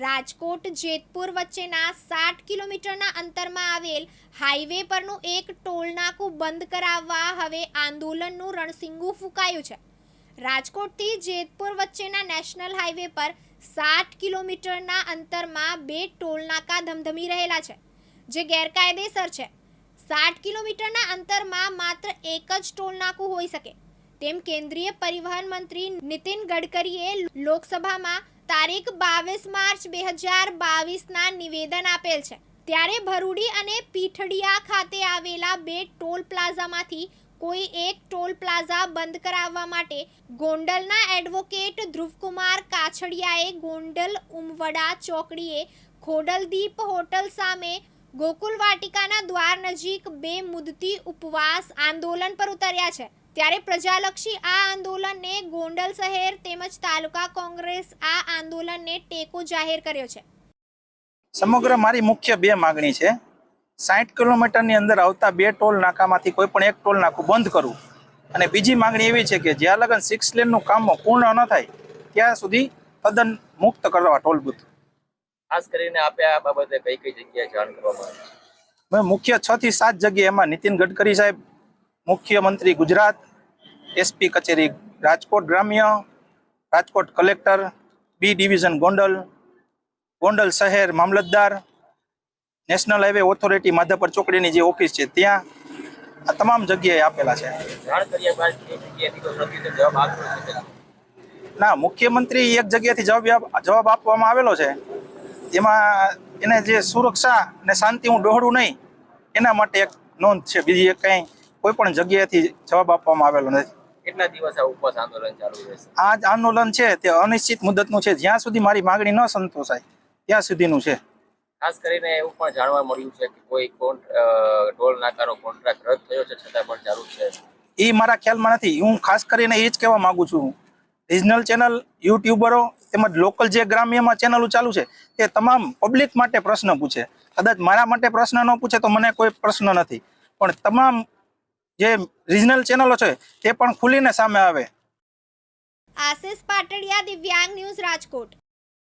રાજકોટ જેતપુર વચ્ચેના સાઠ કિલોમીટરના અંતરમાં આવેલ હાઈવે પરનું એક ટોલનાકું બંધ કરાવવા હવે આંદોલનનું રણસિંગું ફૂંકાયું છે. રાજકોટથી જેતપુર વચ્ચેના નેશનલ હાઈવે પર સાઠ કિલોમીટરના અંતરમાં બે ટોલનાકા ધમધમી રહેલા છે, જે ગેરકાયદેસર છે. સાઠ કિલોમીટરના અંતરમાં માત્ર એક જ ટોલનાકું હોઈ શકે. તેમ કેન્દ્રીય પરિવહન મંત્રી નીતિન ગડકરીએ લોકસભામાં તારીખ બાવીસ માર્ચ બે હજાર બાવીસના નિવેદન આપેલ છે. ત્યારે ભરૂડી અને પીઠડિયા ખાતે આવેલા બે ટોલ પ્લાઝામાંથી કોઈ એક ટોલ પ્લાઝા બંધ કરાવવા માટે ગોંડલના એડવોકેટ ધ્રુવકુમાર કાછડિયાએ ગોંડલ ઉમવડા ચોકડીએ ખોડલદીપ હોટલ સામે ગોકુલ વાટિકાના દ્વાર નજીક બે મુદતી ઉપવાસ આંદોલન પર ઉતર્યા છે. ત્યારે પ્રજાલક્ષી આ આંદોલનને ગોંડલ શહેર તેમજ તાલુકા કોંગ્રેસ આ આંદોલનને ટેકો જાહેર કર્યો છે. સમગ્ર મારી મુખ્ય બે માગણી છે. સાઠ કિલોમીટરની અંદર આવતા બે ટોલ નાકામાંથી કોઈ પણ એક ટોલ નાકું બંધ કરવું. અને બીજી માગણી એવી છે કે જ્યાં લગન સિક્સ લેનનું કામ પૂર્ણ ન થાય ત્યાં સુધી તદ્દન મુક્ત કરવા ટોલ બુથ. ખાસ કરીને આપે આ બાબતે કઈ કઈ જગ્યાએ જાણ કરવામાં આવી? મેં મુખ્ય છ થી સાત જગ્યાએ એમાં નીતિન ગડકરી સાહેબ મુખ્યમંત્રી ગુજરાત, એસપી કચેરી રાજકોટ ગ્રામ્ય, Rajkot collector, B division Gondal Gondal શહેર મામલતદાર, નેશનલ હાઈવે ઓથોરિટી માધાપર ચોકડીની જે ઓફિસ છે ત્યાં આ તમામ જગ્યાએ આપેલા છે. ના, મુખ્યમંત્રી એક જગ્યાએથી જવાબ જવાબ આપવામાં આવેલો છે. એમાં એને જે સુરક્ષા અને શાંતિ હું ડહોળું નહીં, એના માટે એક નોંધ છે. બીજી એક કંઈ કોઈ પણ જગ્યાએથી જવાબ આપવામાં આવેલો નથી. કેટલા દિવસ આ ઉપવાસ આંદોલન ચાલુ રહેશે? આ આંદોલન છે તે અનિશ્ચિત મુદતનું છે. જ્યાં સુધી મારી માંગણી ન સંતોષાય ત્યાં સુધીનું છે. ખાસ કરીને એવું પણ જાણવા મળ્યું છે કે કોઈ ટોલ નાકારો કોન્ટ્રાક્ટ રદ થયો છે છતાં પણ ચાલુ છે. એ મારા ખ્યાલમાં નથી. હું ખાસ કરીને એ જ કહેવા માંગુ છું. રિજનલ ચેનલ યુટ્યુબરો તેમજ લોકલ જે ગ્રામ્યમાં ચેનલો ચાલુ છે તે તમામ પબ્લિક માટે પ્રશ્ન પૂછે. કદાચ મારા માટે પ્રશ્ન ન પૂછે તો મને કોઈ પ્રશ્ન નથી. પણ તમામ જે રિજનલ ચેનલો છે તે પણ ખુલીને સામે આવે. આશિષ પાટડિયા દિવ્યાંગ ન્યૂઝ રાજકોટ.